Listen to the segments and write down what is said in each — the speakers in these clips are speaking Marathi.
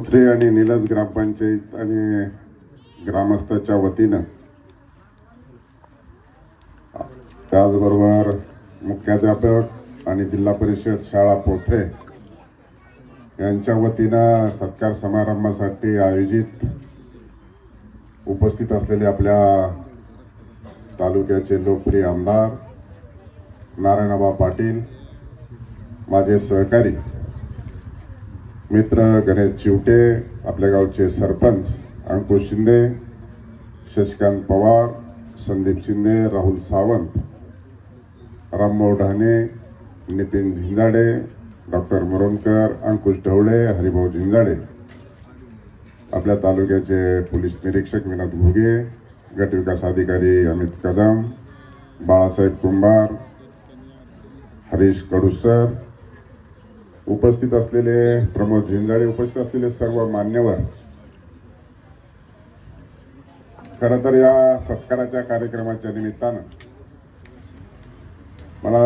पोथरे आणि निलज ग्रामपंचायत आणि ग्रामस्थाच्या वतीनं. त्याचबरोबर मुख्याध्यापक आणि जिल्हा परिषद शाळा पोथरे यांच्या वतीनं सत्कार समारंभासाठी आयोजित उपस्थित असलेले आपल्या तालुक्याचे लोकप्रिय आमदार नारायणबा पाटील माझे सहकारी मित्र गणेश चिवटे आपल्या गावचे सरपंच अंकुश शिंदे शशिकांत पवार संदीप शिंदे राहुल सावंत रामभाऊ ढाणे नितीन झिंजाडे डॉक्टर मुरुमकर अंकुश ढवळे हरिभाऊ झिंजाडे. आपल्या तालुक्याचे पोलीस निरीक्षक विनोद घुगे गट विकास अधिकारी अमित कदम बाळासाहेब कुंभार हरीश कडुसर उपस्थित असलेले प्रमोद झिंजाळे उपस्थित असलेले सर्व मान्यवर खर तर या सत्काराच्या कार्यक्रमाच्या निमित्तानं मला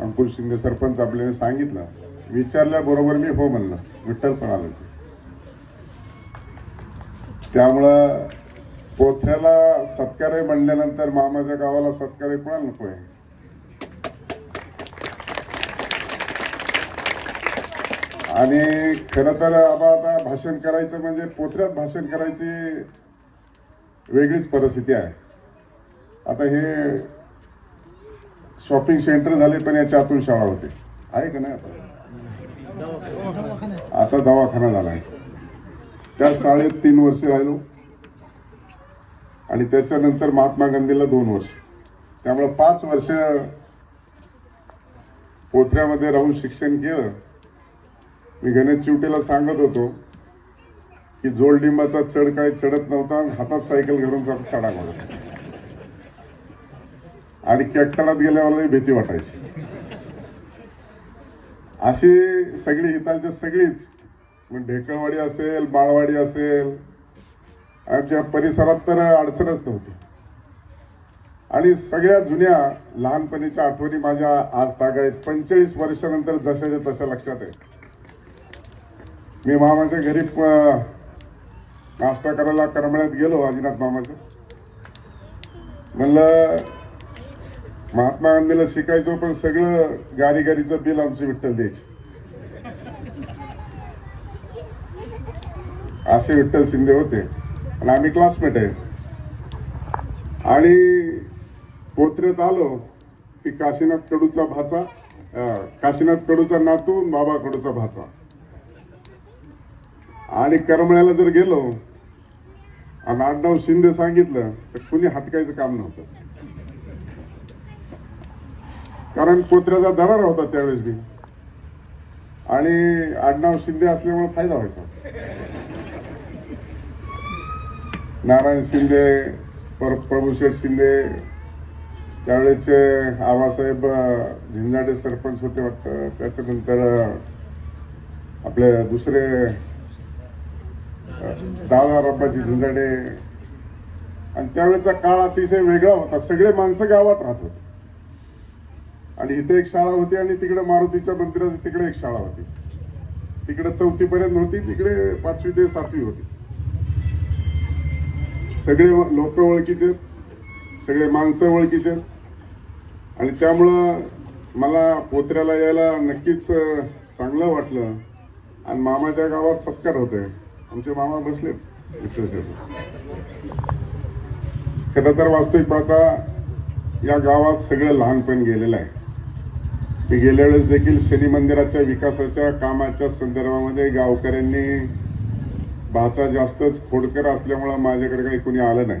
अंकुश शिंदे सरपंच आपल्याने सांगितलं विचारल्याबरोबर मी हो म्हणलं विठ्ठल पण आलो त्यामुळं पोथऱ्याला सत्कारे म्हणल्यानंतर मामाच्या गावाला सत्कारे कोणाला नको आहे आणि खरं तर आबा आता भाषण करायचं म्हणजे पोथऱ्यात भाषण करायची वेगळीच परिस्थिती आहे. आता हे शॉपिंग सेंटर झाले पण याच्या आतून शाळा होते. आहे का नाही आता? आता दवाखाना झालाय त्या शाळेत तीन वर्ष राहिलो. आणि त्याच्यानंतर महात्मा गांधीला दोन वर्ष. त्यामुळे पाच वर्ष पोथऱ्यामध्ये राहून शिक्षण केलं. मी गणेश चिवटेला सांगत होतो की जोडलिंबाचा चढ काय चढत नव्हता हातात सायकल घेऊन चढा मारत आणि कॅक्तळात गेल्यावरही भीती वाटायची. अशी सगळी हिताची सगळीच. मग ढेकळवाडी असेल बाळवाडी असेल आमच्या परिसरात तर अडचणच नव्हती. आणि सगळ्या जुन्या लहानपणीच्या आठवणी माझ्या आज तागायत पंचेचाळीस वर्षानंतर जशाच्या तशा लक्षात आहे मी मामाच्या घरी नाश्ता करायला करमळ्यात गेलो आजीनाथ मामाच्या. म्हणलं महात्मा गांधीला शिकायचो पण सगळं गारी गारीचं बिल आमची विठ्ठल द्यायची. असे विठ्ठल शिंदे होते. आणि आम्ही क्लासमेट आहे. आणि पोत्र्यात आलो की काशीनाथ कडूचा भाचा काशीनाथ कडूचा नातू बाबा कडूचा भाचा. आणि करमळ्याला जर गेलो आणि आडनाव शिंदे सांगितलं तर कुणी हटकायचं काम नव्हतं. कारण पोत्र्याचा दरार होता त्यावेळेस बी. आणि आडनाव शिंदे असल्यामुळे फायदा व्हायचा. नारायण शिंदे पर प्रभूशेठ शिंदे त्यावेळेचे आबासाहेब झिंजाडे सरपंच होते वाटतं. त्याच्यानंतर आपले दुसरे दादा रब्बाची झुंजाडे आणि त्यावेळेचा काळ अतिशय वेगळा होता. सगळे माणसं गावात राहत होते. आणि इथे एक शाळा होती आणि तिकडे मारुतीच्या मंदिराची तिकडे एक शाळा होती. तिकडे चौथी पर्यंत होती तिकडे पाचवी ते सातवी होती. सगळे लोक ओळखीचे सगळे माणसं ओळखीचे आणि त्यामुळं मला पोत्र्याला यायला नक्कीच चांगलं वाटलं. आणि मामाच्या गावात सत्कार होते आमचे मामा बसले खरं तर वास्तविक पाहता या गावात सगळं लहानपण गेलेलं आहे. मी गेल्या वेळेस देखील शनी मंदिराच्या विकासाच्या कामाच्या संदर्भामध्ये गावकऱ्यांनी भाचा जास्तच खोडकर असल्यामुळं माझ्याकडे काही कोणी आलं नाही.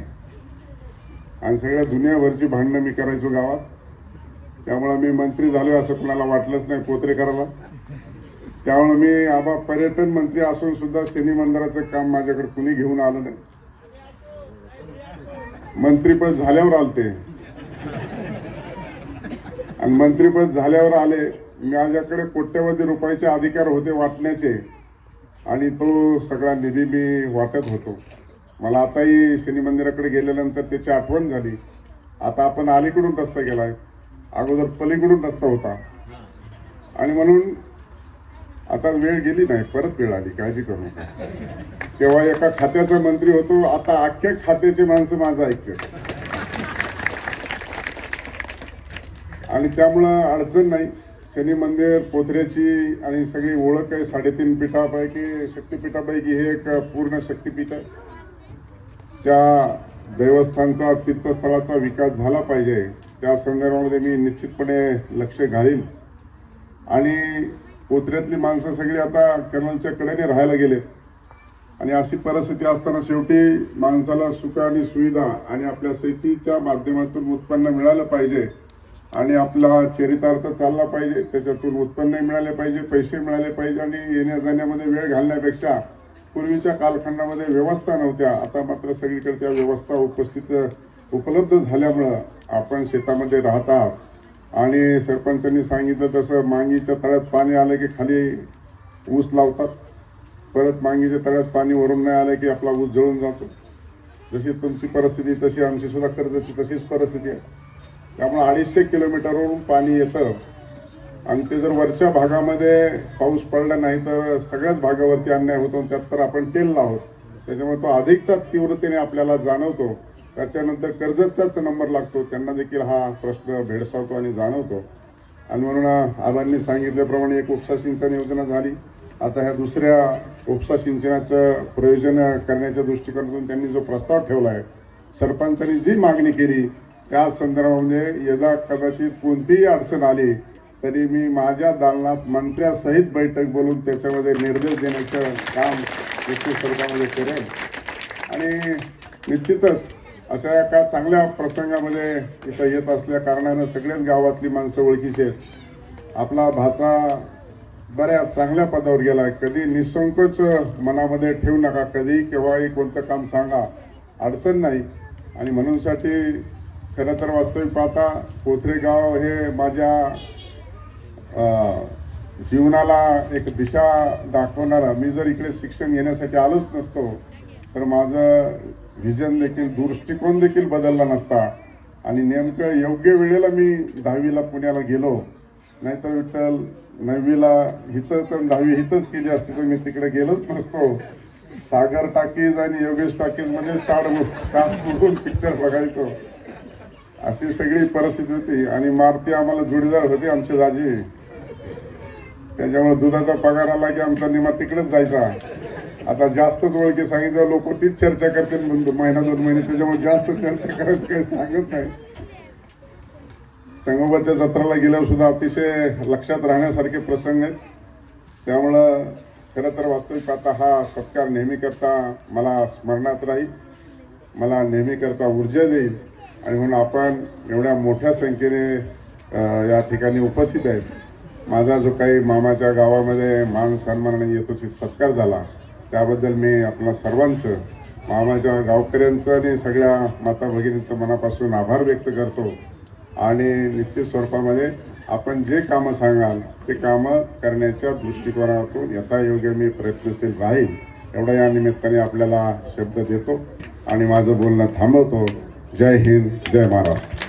आणि सगळ्या दुनियाभरची भांडणं मी करायचो गावात. त्यामुळं मी मंत्री झालो असं कुणाला वाटलंच नाही पोत्रेकराला त्यामुळे मी आबा पर्यटन मंत्री असून सुद्धा शनी मंदिराचं काम माझ्याकडे कुणी घेऊन आलं नाही. मंत्रीपद झाल्यावर आलते. आणि मंत्रीपद झाल्यावर आले माझ्याकडे कोट्यवधी रुपयाचे अधिकार होते वाटण्याचे आणि तो सगळा निधी मी वाटत होतो. मला आताही शनी मंदिराकडे गेल्यानंतर त्याची आठवण झाली. आता आपण अलीकडून रस्ता गेलाय अगोदर पलीकडून रस्ता होता. आणि म्हणून आता वेळ गेली नाही परत वेळ आली काळजी करू नका. तेव्हा एका खात्याचा मंत्री होतो आता अख्ख्या खात्याची माणसं माझं ऐकतात. आणि त्यामुळं अडचण नाही. शनी मंदिर पोथऱ्याची आणि सगळी ओळख आहे साडेतीन पीठापैकी शक्तिपीठापैकी हे एक पूर्ण शक्तिपीठ आहे. त्या देवस्थानचा तीर्थस्थळाचा विकास झाला पाहिजे त्या संदर्भामध्ये मी निश्चितपणे लक्ष घालीन. आणि कोत्र्यातली माणसं सगळी आता कर्नलच्या कडेने राहायला गेलेत. आणि अशी परिस्थिती असताना शेवटी माणसाला सुख आणि सुविधा आणि आपल्या शेतीच्या माध्यमातून उत्पन्न मिळालं पाहिजे. आणि आपला चरितार्थ चालला पाहिजे त्याच्यातून उत्पन्नही मिळाले पाहिजे पैसे मिळाले पाहिजे आणि येण्या जाण्यामध्ये वेळ घालण्यापेक्षा पूर्वीच्या कालखंडामध्ये व्यवस्था नव्हत्या. आता मात्र सगळीकडे त्या व्यवस्था उपस्थित उपलब्ध झाल्यामुळं आपण शेतामध्ये राहत आहात. आणि सरपंचांनी सांगितलं तसं मांगीच्या तळ्यात पाणी आलं की खाली ऊस लावतात. परत मांगीच्या तळ्यात पाणी वरून नाही आलं की आपला ऊस जळून जातो. जशी तुमची परिस्थिती तशी आमची सुद्धा कर्जाची तशीच परिस्थिती आहे. त्यामुळे अडीचशे किलोमीटरवरून पाणी येतं. आणि ते जर वरच्या भागामध्ये पाऊस पडला नाही तर सगळ्याच भागावरती अन्याय होतो आणि त्यात तर आपण तेल लावत. त्याच्यामुळे तो अधिकच्या तीव्रतेने आपल्याला जाणवतो. त्याच्यानंतर कर्जतचाच नंबर लागतो. त्यांना देखील हा प्रश्न भेडसावतो आणि जाणवतो. आणि म्हणून आदांनी सांगितल्याप्रमाणे एक उपसा सिंचन योजना झाली. आता ह्या दुसऱ्या उपसा सिंचनाचं प्रयोजन करण्याच्या दृष्टिकोनातून त्यांनी जो प्रस्ताव ठेवला आहे सरपंचांनी जी मागणी केली त्या संदर्भामध्ये यदा कदाचित कोणतीही अडचण आली तरी मी माझ्या दालनात मंत्र्यासहित बैठक बोलून त्याच्यामध्ये निर्देश देण्याचं काम निश्चित स्वरूपामध्ये करेन. आणि निश्चितच अशा एका चांगल्या प्रसंगामध्ये इथं येत असल्या कारणानं सगळ्याच गावातली माणसं ओळखीची आहेत. आपला भाचा बऱ्याच चांगल्या पदावर गेला. कधी निसंकोच मनामध्ये ठेवू नका कधी केव्हाही कोणतं काम सांगा. अडचण नाही. आणि म्हणूनसाठी खरं तर वास्तविक पाहता कोथरेगाव हे माझ्या जीवनाला एक दिशा दाखवणारा. मी जर इकडे शिक्षण घेण्यासाठी आलोच नसतो तर माझं व्हिजन देखील दृष्टिकोन देखील बदलला नसता. आणि नेमकं योग्य वेळेला मी दहावीला पुण्याला गेलो. नाहीतर विठ्ठल नववीला हिथंच आणि दहावी हिथंच केली असती तर मी तिकडे गेलोच नसतो. सागर टाकीज आणि योगेश टाकीज म्हणजे ताड तास बघून पिक्चर बघायचो. अशी सगळी परिस्थिती होती. आणि मारती आम्हाला जुडीदार होते आमचे दाजी. त्याच्यामुळे दुधाचा पगार आला की आमचा निमा तिकडेच जायचा. आता जास्तच ओळखी सांगितलं लोक तीच चर्चा करतील महिना दोन महिने. त्याच्यामुळे जास्त चर्चा करायचं काही सांगत नाही. संगोबाच्या जत्राला गेल्यावर सुद्धा अतिशय लक्षात राहण्यासारखे प्रसंग आहेत. त्यामुळं खरं तर वास्तविक आता हा सत्कार नेहमी करता मला स्मरणात राहील. मला नेहमी करता ऊर्जा देईल. आणि म्हणून आपण एवढ्या मोठ्या संख्येने या ठिकाणी उपस्थित आहेत. माझा जो काही मामाच्या गावामध्ये मान सन्मानाने यथोचित सत्कार झाला. त्याबद्दल मी आपल्या सर्वांचं मामाच्या गावकऱ्यांचं आणि सगळ्या माता भगिनींचं मनापासून आभार व्यक्त करतो. आणि निश्चित स्वरूपामध्ये आपण जे कामं सांगाल ते कामं करण्याच्या दृष्टिकोनातून यथायोग्य मी प्रयत्नशील राहील एवढा या निमित्ताने आपल्याला शब्द देतो. आणि माझं बोलणं थांबवतो. जय हिंद जय महाराष्ट्र.